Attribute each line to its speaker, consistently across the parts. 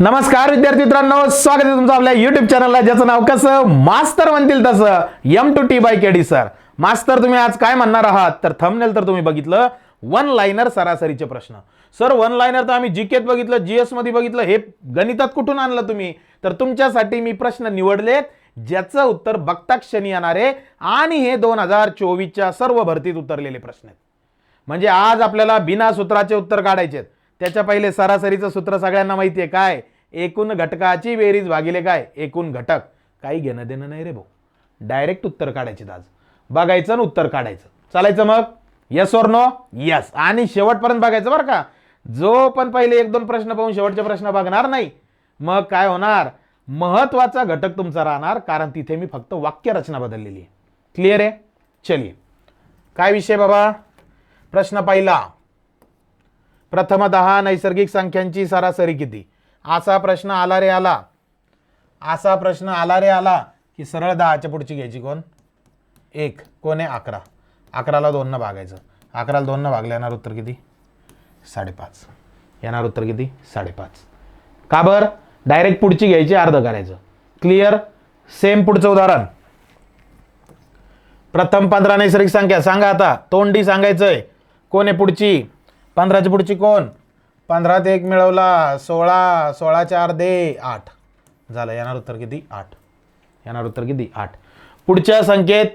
Speaker 1: नमस्कार विद्यार्थी मित्रांनो स्वागत आहे तुमचं आपल्या युट्यूब चॅनलला ज्याचं नाव कसं? मास्तर म्हणतील तसं. M two T by KD sir मास्तर तुम्ही आज काय म्हणणार आहात? तर थंबनेल तर तुम्ही बघितलं. वन लाईनर सरासरीचे प्रश्न. सर वन लाईनर तर आम्ही जीकेत बघितलं जीएसमध्ये बघितलं. हे गणितात कुठून आणलं तुम्ही? तर तुमच्यासाठी मी प्रश्न निवडलेत. ज्याचं उत्तर बघता क्षणी येणार आहे. आणि हे दोन हजार चोवीसच्या सर्व भरतीत उतरलेले प्रश्न आहेत. म्हणजे आज आपल्याला बिना सूत्राचे उत्तर काढायचे आहेत. त्याच्या पहिले सरासरीचं सूत्र सगळ्यांना माहिती आहे काय? एकूण घटकाची बेरीज भागिले काय? एकूण घटक. काही घेणं देणं नाही रे भाऊ. डायरेक्ट उत्तर काढायचे आज. बघायचं आणि उत्तर काढायचं. चालायचं मग? यस और नो यस आणि शेवटपर्यंत बघायचं बरं का? जो पण पहिले एक दोन प्रश्न पाहून शेवटचे प्रश्न बघणार नाही मग काय होणार? महत्त्वाचा घटक तुमचा राहणार कारण तिथे मी फक्त वाक्य रचना बदललेली आहे. क्लिअर आहे? चलिये काय विषय बाबा? प्रश्न पहिला. प्रथम दहा नैसर्गिक संख्यांची सरासरी किती? असा प्रश्न आला रे आला. असा प्रश्न आला रे आला की सरळ दहाच्या पुढची घ्यायची कोण? एक. कोण आहे? अकरा. अकराला दोननं भागायचं. अकराला दोननं भागलं येणार उत्तर किती? साडेपाच. येणार उत्तर किती? साडेपाच. का बरं? डायरेक्ट पुढची घ्यायची अर्ध करायचं. क्लिअर सेम पुढचं उदाहरण. प्रथम पंधरा नैसर्गिक संख्या. सांगा आता. तोंडी सांगायचंय. कोण आहे पुढची? पंधराच्या पुढची कोण? पंधरात एक मिळवला सोळा सोळा चार दे आठ. झालं येणार उत्तर किती? आठ. येणार उत्तर किती? आठ. पुढच्या संख्येत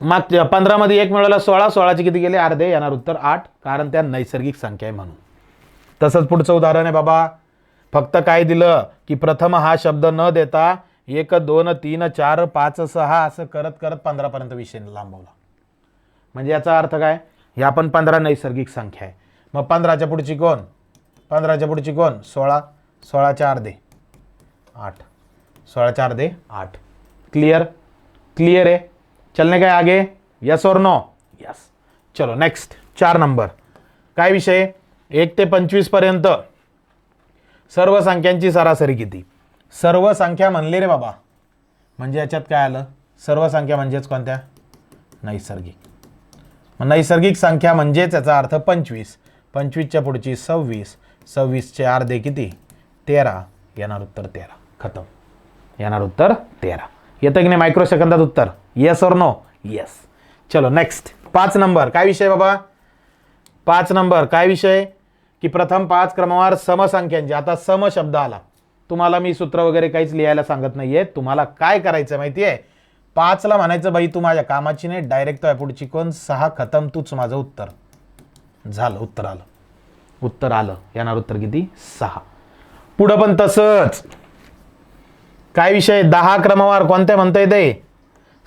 Speaker 1: मागच्या पंधरामध्ये एक मिळवला सोळा सोळाचे किती गेले? अर्धे येणार उत्तर आठ कारण त्या नैसर्गिक संख्या आहे म्हणून. तसंच पुढचं उदाहरण आहे बाबा. फक्त काय दिलं? की प्रथम हा शब्द न देता एक दोन तीन चार पाच सहा असं करत करत पंधरापर्यंत विषय लांबवला. म्हणजे याचा अर्थ काय? ह्या पण पंधरा नैसर्गिक संख्या आहे. मग पंधराच्या पुढची कोण? पंधराच्या पुढची कोण? सोळा. सोळा चार दे आठ. सोळा चार दे आठ. क्लिअर क्लिअर आहे? चलने काय आगे? यस और नो यस चलो नेक्स्ट चार नंबर काय विषय? एक ते पंचवीसपर्यंत. सर्व संख्यांची सरासरी किती? सर्व संख्या म्हणले रे बाबा. म्हणजे याच्यात काय आलं? सर्व संख्या म्हणजेच कोणत्या? नैसर्गिक. मग नैसर्गिक संख्या म्हणजेच याचा अर्थ पंचवीस. पंचवीसच्या पुढची सव्वीस. सव्वीसचे अर्धे किती? तेरा. येणार उत्तर तेरा. खतम. येणार उत्तर तेरा. येतं की नाही मायक्रो सेकंदात उत्तर? येस और नो येस चलो नेक्स्ट पाच नंबर. काय विषय बाबा? पाच नंबर. काय विषय? की प्रथम पाच क्रमवार समसंख्यांचे. आता सम शब्द आला. तुम्हाला मी सूत्र वगैरे काहीच लिहायला सांगत नाही आहे तुम्हाला काय करायचं माहिती आहे? पाचला म्हणायचं बाई तू माझ्या कामाची नाही. डायरेक्ट तो पुढची कोण? सहा खतम. तूच माझं उत्तर. झालं उत्तर आलं. उत्तर आलं. येणार उत्तर किती? सहा. पुढं पण तसंच. काय विषय? दहा क्रमवार कोणत्या म्हणता येते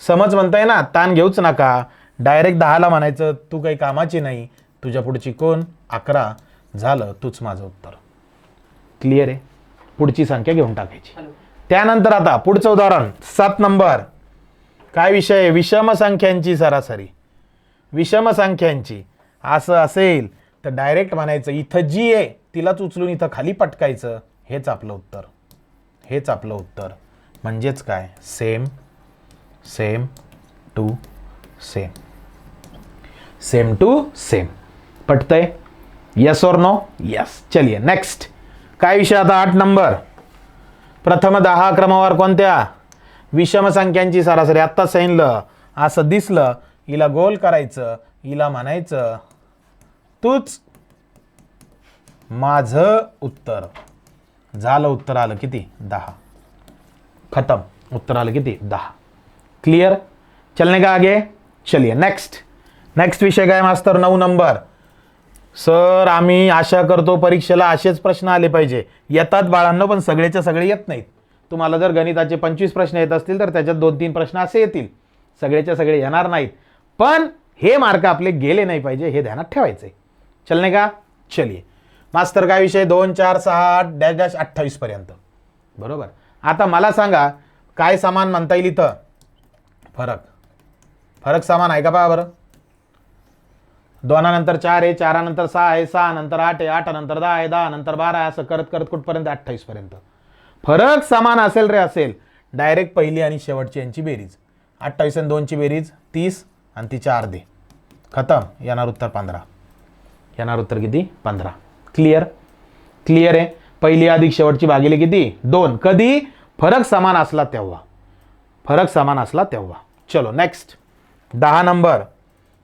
Speaker 1: समज म्हणताय ना ताण घेऊच नका. डायरेक्ट दहाला म्हणायचं तू काही कामाची नाही. तुझ्या पुढची कोण? अकरा. झालं तूच माझं उत्तर. क्लिअर आहे? पुढची संख्या घेऊन टाकायची. त्यानंतर आता पुढचं उदाहरण. सात नंबर. काय विषय? विषम संख्यांची सरासरी. विषम संख्यांची. असं असेल तर डायरेक्ट म्हणायचं इथं जी आहे तिलाच उचलून इथं खाली पटकायचं. हेच आपलं उत्तर. हेच आपलं उत्तर. म्हणजेच काय? Same same to same same to same पटतंय? येस और नो यस चलिये नेक्स्ट काय विषय आता? आठ नंबर प्रथम दहा क्रमवार कोणत्या? विषम संख्यांची सरासरी. आत्ताच सांगितलं. असं दिसलं हिला गोल करायचं हिला म्हणायचं तूच माझं उत्तर. झालं उत्तर आलं किती? दहा. खतम. उत्तर आलं किती? दहा. क्लिअर चलने का आगे? चलिए. नेक्स्ट नेक्स्ट विषय काय मास्तर? नऊ नंबर. सर आम्ही आशा करतो परीक्षेला असेच प्रश्न आले पाहिजे. येतात बाळांनो पण सगळेच्या सगळे येत नाहीत. तुम्हाला जर गणिताचे पंचवीस प्रश्न येत असतील तर त्याच्यात दोन तीन प्रश्न असे येतील. सगळेच्या सगळे येणार नाहीत. पण हे मार्क आपले गेले नाही पाहिजे हे ध्यानात ठेवायचे. चलने का? चलिए. मास्तर काय विषय? दोन चार सहा आठ डॅश डॅश अठ्ठावीस पर्यंत. बरोबर. आता मला सांगा काय सामान म्हणता येईल इथं? फरक. फरक सामान आहे का पहा बरं? दोनानंतर चार आहे चारानंतर सहा आहे सहा नंतर आठ आहे आठ नंतर दहा आहे दहा नंतर बारा आहे असं करत करत कुठपर्यंत? अठ्ठावीस पर्यंत. फरक समान असेल रे असेल. डायरेक्ट पहिली आणि शेवटची यांची बेरीज. अठ्ठावीस आणि दोनची बेरीज तीस आणि तिच्या दे. खतम. येणार उत्तर पंधरा. येणार उत्तर किती? पंधरा. क्लिअर क्लिअर आहे? पहिली अधिक शेवटची भागिले किती? दोन. कधी? फरक समान असला तेव्हा. फरक समान असला तेव्हा. चलो नेक्स्ट दहा नंबर.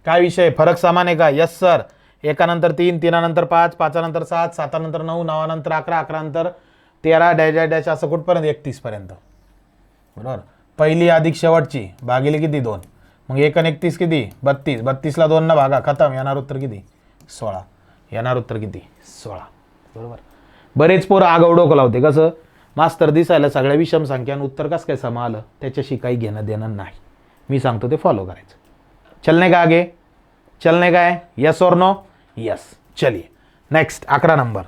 Speaker 1: काय विषय? फरक समान आहे का? यस सर एकानंतर तीन तीनानंतर पाच पाचानंतर सात सातानंतर नऊ नवानंतर अकरा अकरानंतर तेरा डॅश डॅश डॅश असं कुठपर्यंत? एकतीसपर्यंत बरोबर? पहिली अधिक शेवटची भागिले किती? दोन. मग एक एकतीस किती? बत्तीस. बत्तीसला दोन ना भागा. खतम. येणार उत्तर किती? सोळा. येणार उत्तर किती? सोळा. बरोबर? बरेच पोरं आगाव डोकं लावते कसं? मास्तर दिसायला सगळ्या विषम संख्या आणि उत्तर कसं काय समा आलं त्याच्याशी काही घेणं देणं नाही. मी सांगतो ते फॉलो करायचं. चलने का आगे? चलने का है यस और नो यस चलिए नेक्स्ट अकरा नंबर.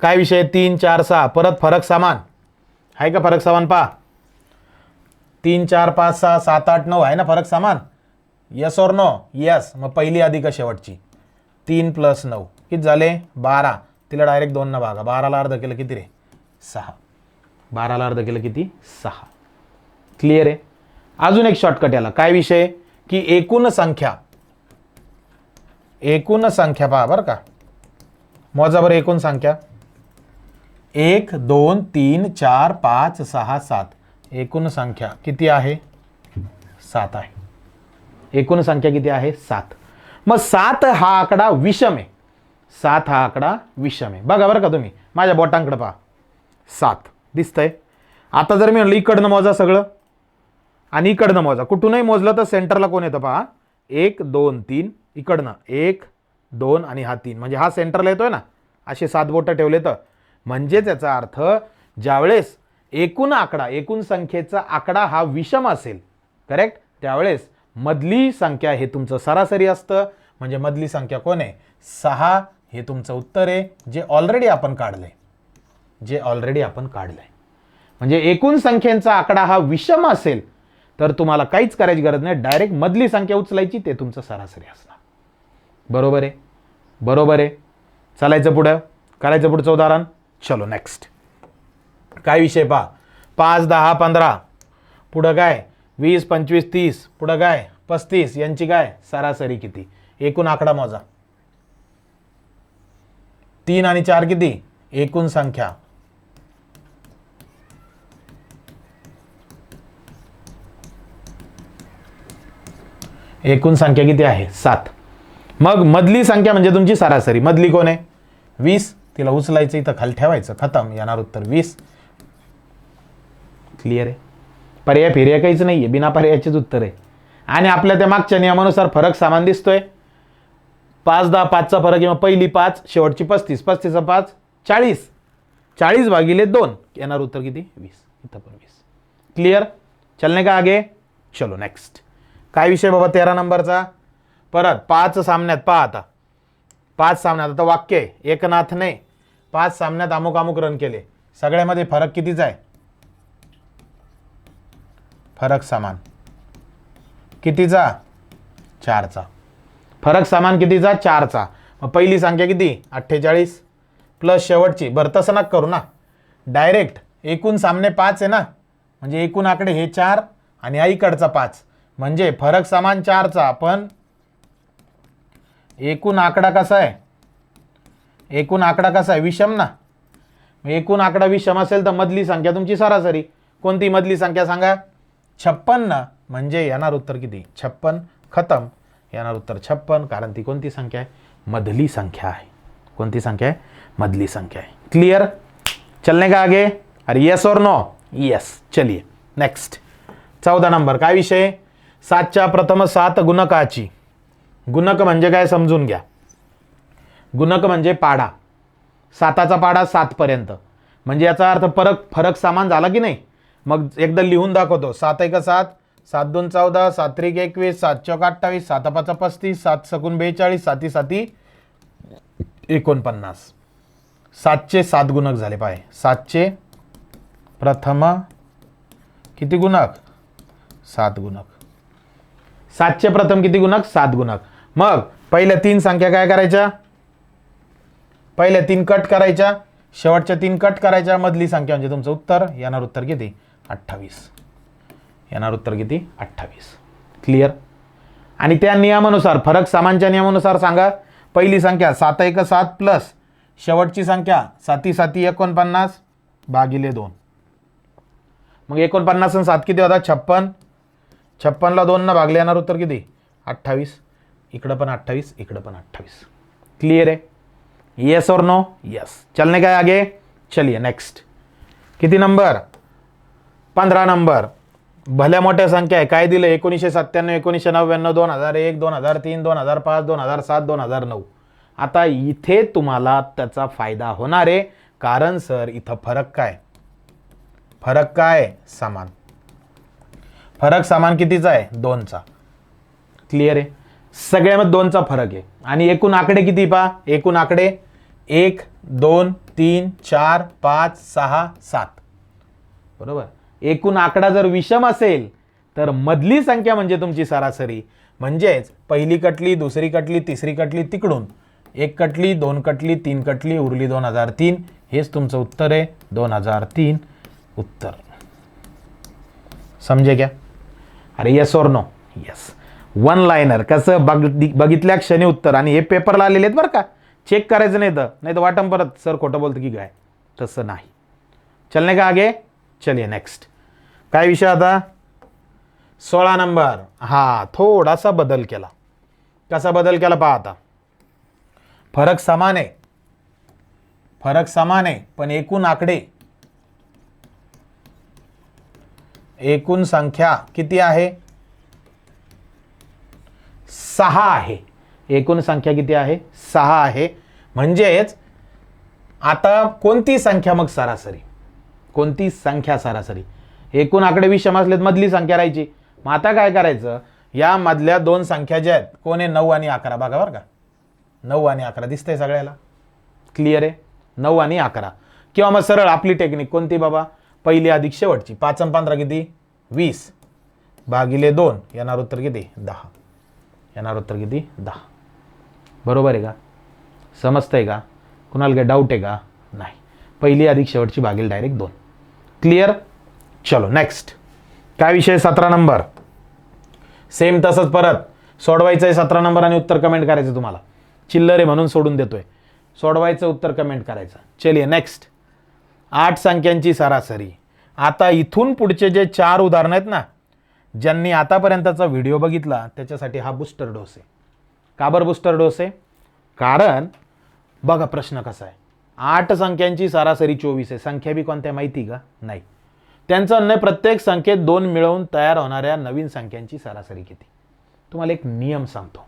Speaker 1: काय विषय? तीन चार सहा. परत फरक समान. आहे का फरक समान? पहा. तीन चार पाच सहा सात आठ नऊ. आहे ना फरक समान? यस और नो यस मग पहिली अधिक शेवटची तीन प्लस नऊ. किती झाले? बारा. तिला डायरेक्ट दोन ना भागा. बाराला अर्ध केलं किती रे? सहा. बाराला अर्ध केलं किती? सहा. क्लिअर आहे? अजून एक शॉर्टकट याला. काय विषय? की एकूण संख्या. एकूण संख्या पहा बरं का. मोजा बरं एकूण संख्या. एक दोन तीन चार पाच सहा सात. एकूण संख्या किती आहे? सात आहे. एकूण संख्या किती आहे? सात. मग सात हा आकडा विषम. आहे सात हा आकडा विषम. आहे बघा बरं का तुम्ही. माझ्या बोटांकडे पहा. सात. दिसतंय? आता जर मी म्हणलं इकडनं मोजा सगळं. आणि इकडनं मोजा. कुठूनही मोजलं तर सेंटरला कोण येतं पहा? एक दोन तीन. इकडनं. एक दोन आणि हा तीन. म्हणजे हा सेंटरला येतोय ना. असे सात बोटं ठेवले तर. म्हणजेच याचा अर्थ ज्यावेळेस एकूण आकडा एकूण संख्येचा आकडा हा विषम असेल करेक्ट त्यावेळेस मधली संख्या हे तुमचं सरासरी असतं. म्हणजे मधली संख्या कोण आहे? सहा हे तुमचं उत्तर आहे जे ऑलरेडी आपण काढलंय. जे ऑलरेडी आपण काढलंय. म्हणजे एकूण संख्येचा आकडा हा विषम असेल तर तुम्हाला काहीच करायची गरज नाही. डायरेक्ट मधली संख्या उचलायची ते तुमचं सरासरी असणार. बरोबर आहे? बरोबर आहे? चालायचं पुढं? करायचं पुढचं उदाहरण? चलो नेक्स्ट काय विषय पहा? पाच दहा पंधरा. पुढं काय? वीस पंचवीस तीस पुढं काय? पस्तीस यांची काय? सरासरी किती? एकूण आकडा मोजा. तीन आणि चार किती? एकूण संख्या. एकूण संख्या किती आहे? सात. मग मधली संख्या म्हणजे तुमची सरासरी. मधली कोण आहे? वीस. तिला उचलायचं इथं खाली ठेवायचं. खतम. येणार उत्तर वीस. क्लिअर आहे? पर्याय फिर्याय काहीच नाही आहे बिना पर्यायाचेच उत्तर आहे. आणि आपल्या त्या मागच्या नियमानुसार फरक सामान दिसतोय. पाच दहा पाचचा फरक किंवा पहिली पाच शेवटची पस्तीस पस्तीसचा पाच चाळीस. चाळीस भागिले दोन येणार उत्तर किती? वीस. इथं पण वीस. क्लिअर चलने का आगे? चलो नेक्स्ट काय विषय बाबा तेरा नंबरचा? परत पाच सामन्यात पहा आता. पाच सामन्यात आता वाक्य आहे. एकनाथने पाच सामन्यात अमुक अमुक रन केले. सगळ्यामध्ये फरक कितीचा आहे? फरक समान. कितीचा चारचा फरक समान कितीचा चारचा मग पहिली संख्या किती? अठ्ठेचाळीस. प्लस शेवटची. बरं तसं नका करू ना. डायरेक्ट एकूण सामने पाच आहे ना. म्हणजे एकूण आकडे हे चार आणि आईकडचा पाच. म्हणजे फरक समान चारचा पण एकूण आकडा कसा आहे? एकूण आकडा कसा आहे? विषम ना. एकूण आकडा विषम असेल तर मधली संख्या तुमची सरासरी. कोणती मधली संख्या सांगा? छप्पन्न म्हणजे येणार उत्तर किती? छप्पन खतम. येणार उत्तर छप्पन कारण ती कोणती संख्या आहे? मधली संख्या आहे. कोणती संख्या आहे? मधली संख्या आहे. क्लियर चलने का आगे? अरे येस और नो येस चलिए. नेक्स्ट चौदा नंबर. काय विषय? सातच्या प्रथम सात गुणकाची. गुणक म्हणजे काय समजून घ्या. गुणक म्हणजे पाडा. साताचा पाडा सातपर्यंत. म्हणजे याचा अर्थ फरक फरक सामान झाला की नाही? मग एकदा लिहून दाखवतो. सात एक सात सात दोन चौदा सात त्रिक एकवीस सात चौक अठ्ठावीस सात पाचा पस्तीस सात सकून बेचाळीस साती साती एकोणपन्नास. सातचे सात गुणक झाले पाय. सातचे प्रथम किती गुणक? सात गुणक. सातचे प्रथम किती गुणक? सात गुणक. मग पहिल्या तीन संख्या काय करायच्या? पहिल्या तीन कट करायच्या. शेवटच्या तीन कट करायच्या. मधली संख्या म्हणजे तुमचं उत्तर. येणार उत्तर किती? अठ्ठावीस. येणार उत्तर किती? अठ्ठावीस. क्लिअर आणि त्या नियमानुसार फरक सामानच्या नियमानुसार सांगा. पहिली संख्या सात एक सात प्लस. शेवटची संख्या साती साती एकोणपन्नास भागिले दोन. मग एकोणपन्नास आणि सात किती होता? छप्पन. छप्पनला दोननं भागले येणार उत्तर किती? अठ्ठावीस. इकडं पण अठ्ठावीस इकडं पण अठ्ठावीस. क्लियर आहे? येस और नो येस चलने काय आगे? चलिए नेक्स्ट किती नंबर पंधरा नंबर. भल्या मोठ्या संख्या आहे. काय दिलं? एकोणीसशे सत्त्याण्णव एकोणीसशे नव्याण्णव दोन हजार एक दोन हजार तीन दोन हजार पाच दोन हजार सात दोन हजार नऊ. आता इथे तुम्हाला त्याचा फायदा होणार आहे. कारण सर इथं फरक काय? फरक काय? आहे? फरक सामान कितीचा आहे? दोनचा. क्लिअर आहे? सगळ्यामध्ये दोनचा फरक आहे. आणि एकूण आकडे किती पा एकूण आकडे एक दोन तीन चार पाच सहा सात. बरोबर? एकूण आकडा जर विषम असेल तर मधली संख्या म्हणजे तुमची सरासरी. म्हणजेच पहिली कटली दुसरी कटली तिसरी कटली तिकडून. एक कटली दोन कटली तीन कटली उरली दोन हजार तीन. हेच तुमचं उत्तर आहे. दोन हजार तीन उत्तर. समजे क्या अरे येस और नो येस वन लाईनर कसं? बघ बघितल्या क्षणी उत्तर. आणि हे पेपरला आलेले आहेत बरं का. चेक करायचं नाही तर. नाही तर वाटम परत. सर खोटं बोलतं की काय? तसं नाही. चलने का आगे? चलिए नेक्स्ट काय विषय आता? सोळा नंबर. हा थोडासा बदल केला. कसा बदल केला पहा आता. फरक समान आहे. फरक समान आहे पण एकूण आकडे. एकूण संख्या किती आहे? सहा आहे. एकूण संख्या किती आहे? सहा आहे. म्हणजेच आता कोणती संख्या मग सरासरी? कोणती संख्या सरासरी? एकूण आकडे विषम असलेत मधली संख्या राहायची. मग आता काय करायचं? या मधल्या दोन संख्या ज्या आहेत कोण आहे? नऊ आणि अकरा. बघा बरं का. नऊ आणि अकरा दिसतंय सगळ्याला. क्लिअर आहे? नऊ आणि अकरा. किंवा मग सरळ आपली टेक्निक कोणती बाबा? पहिली अधिक शेवटची. पाच आणि पंधरा किती? वीस. भागिले दोन. येणार उत्तर किती? दहा. येणार उत्तर किती? दहा. बरोबर आहे का? समजतंय का? कुणाला काही डाऊट आहे का? नाही. पहिली अधिक शेवटची भागील डायरेक्ट दोन. क्लिअर चलो नेक्स्ट काय विषय सतरा नंबर सेम तसंच परत. सोडवायचं आहे सतरा नंबर आणि उत्तर कमेंट करायचं तुम्हाला. चिल्लरे म्हणून सोडून देतोय. सोडवायचं उत्तर कमेंट करायचं. चलिये नेक्स्ट आठ संख्यांची सरासरी. आता इथून पुढचे जे चार उदाहरणं आहेत ना ज्यांनी आतापर्यंतचा व्हिडिओ बघितला त्याच्यासाठी हा बूस्टर डोस आहे. का बरं बूस्टर डोस आहे? कारण बघा प्रश्न कसा आहे. आठ संख्यांची सरासरी चोवीस आहे. संख्या बी कोणत्या माहिती का? नाही. त्यांचं म्हणणं प्रत्येक संख्येत दोन मिळवून तयार होणाऱ्या नवीन संख्यांची सरासरी किती? तुम्हाला एक नियम सांगतो.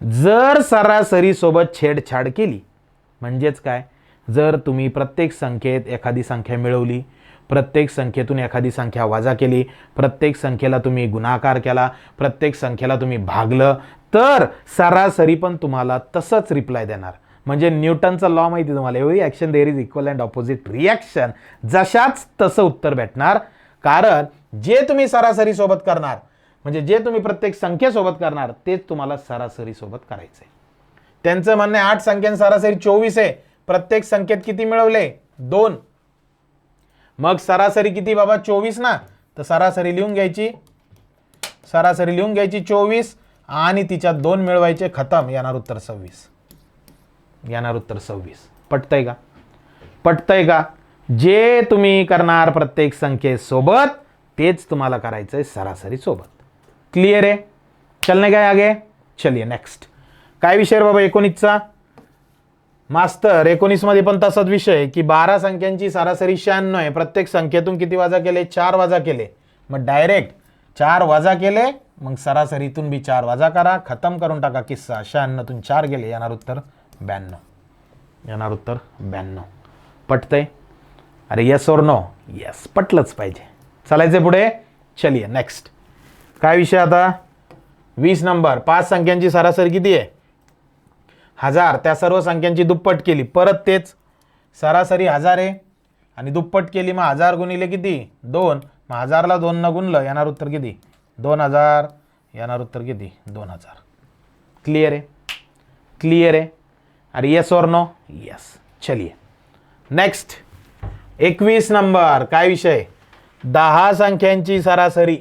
Speaker 1: जर सरासरीसोबत छेडछाड केली म्हणजेच काय? जर तुम्ही प्रत्येक संख्येत एखादी संख्या मिळवली प्रत्येक संख्येतून एखादी संख्या वजा केली प्रत्येक संख्येला तुम्ही गुणाकार केला प्रत्येक संख्येला तुम्ही भागलं तर सरासरी पण तुम्हाला तसंच रिप्लाय देणार. म्हणजे न्यूटनचा लॉ माहिती आहे तुम्हाला. एवढी action there is equal and opposite reaction जशाच तसं उत्तर भेटणार. कारण जे तुम्ही सरासरीसोबत करणार म्हणजे जे तुम्ही प्रत्येक संख्येसोबत करणार तेच तुम्हाला सरासरीसोबत करायचं आहे त्यांचं म्हणणं आहे आठ संख्येन सरासरी चोवीस आहे. प्रत्येक संख्येत किती मिळवले? दोन. मग सरासरी किती बाबा? चोवीस ना? तर सरासरी लिहून घ्यायची. सरासरी लिहून घ्यायची चोवीस आणि तिच्यात दोन मिळवायचे खतम. येणार उत्तर सव्वीस. येणार उत्तर सव्वीस. पटतंय का? पटतंय का? जे तुम्ही करणार प्रत्येक संख्येसोबत तेच तुम्हाला करायचं आहे सरासरी सोबत. क्लिअर आहे? चल नाही काय आगे. चलिये नेक्स्ट काय विषय रे बाबा एकोणीसचा? मास्तर एकोणीसमध्ये पण तसाच विषय की बारा संख्यांची सरासरी शहाण्णव आहे. प्रत्येक संख्येतून किती वाजा केले? चार वाजा केले. मग डायरेक्ट चार वाजा केले मग सरासरीतून बी चार वाजा करा. खतम करून टाका किस्सा. शहाण्णवतून चार गेले येणार उत्तर ब्याण्णव. येणार उत्तर ब्याण्णव. पटतंय? अरे येस और नो येस पटलंच पाहिजे. चालायचं पुढे? चलिये नेक्स्ट काय विषय आता? वीस नंबर. पाच संख्यांची सरासरी किती आहे? हजार. त्या सर्व संख्यांची दुप्पट केली. परत तेच. सरासरी हजार आहे. आणि दुप्पट केली मग हजार गुणिले किती? दोन. मग हजारला दोन न गुणलं येणार उत्तर किती? दोन हजार. येणार उत्तर किती? दोन हजार. क्लिअर आहे? क्लिअर आहे? अरे येस और नो येस चलिए. नेक्स्ट एकवीस नंबर. काय विषय? दहा संख्यांची सरासरी.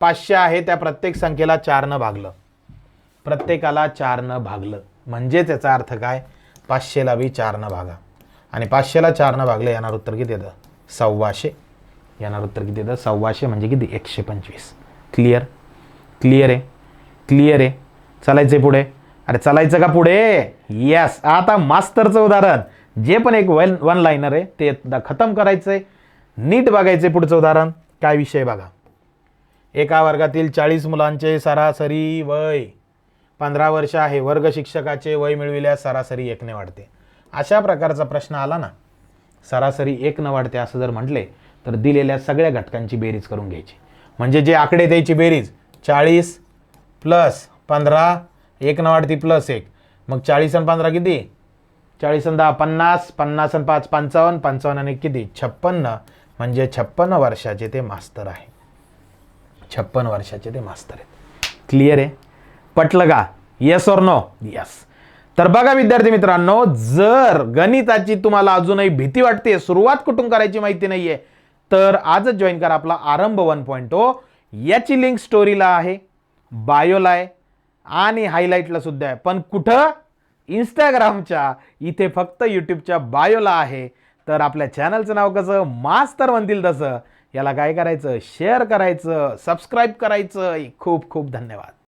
Speaker 1: पाचशे आहे त्या प्रत्येक संख्येला चारनं भागलं. प्रत्येकाला चारनं भागलं. म्हणजेच याचा अर्थ काय? पाचशेला बी चारनं भागा. आणि पाचशेला चारनं भागलं येणार उत्तर किती येतं? सव्वाशे. येणार उत्तर किती येतं? सव्वाशे म्हणजे किती? एकशे पंचवीस. क्लिअर क्लिअर आहे? क्लिअर आहे? चालायचं पुढे? अरे चालायचं का पुढे? येस आता मास्तरचं उदाहरण. जे पण एक वन वन लाईनर आहे ते एकदा खतम करायचं आहे नीट बघायचं पुढचं उदाहरण. काय विषय बघा. एका वर्गातील चाळीस मुलांचे सरासरी वय. पंधरा वर्ष आहे. वर्ग शिक्षकाचे वय मिळविल्यास सरासरी एकने वाढते. अशा प्रकारचा प्रश्न आला ना सरासरी एक न वाढते असं जर म्हटले तर दिलेल्या सगळ्या घटकांची बेरीज करून घ्यायची. म्हणजे जे आकडे द्यायची बेरीज चाळीस प्लस पंधरा एक न वाढती प्लस एक. मग चाळीस आणि पंधरा किती? चाळीस आणि दहा पन्नास. पन्नास आणि पाच पंचावन्न. पंचावन्न आणि एक किती? छप्पन्न. म्हणजे छप्पन्न वर्षाचे ते मास्तर आहे. छप्पन वर्षाचे ते मास्तर आहेत. क्लिअर आहे? पटलं का? येस और नो यस तर बघा विद्यार्थी मित्रांनो जर गणिताची तुम्हाला अजूनही भीती वाटते सुरुवात कुठून करायची माहिती नाहीये तर आजच जॉईन करा आपला आरंभ वन पॉईंट ओ याची लिंक स्टोरीला आहे. बायोला आहे. आणि हायलाईटला सुद्धा आहे. पण कुठं? इंस्टाग्रामच्या इथे फक्त यूट्यूबच्या बायोला आहे. तर आपल्या चॅनलचं नाव कसं? मास्तर म्हणतील तसं. याला काय करायचं? शेअर करायचं. सबस्क्राईब करायचं. खूप खूप धन्यवाद.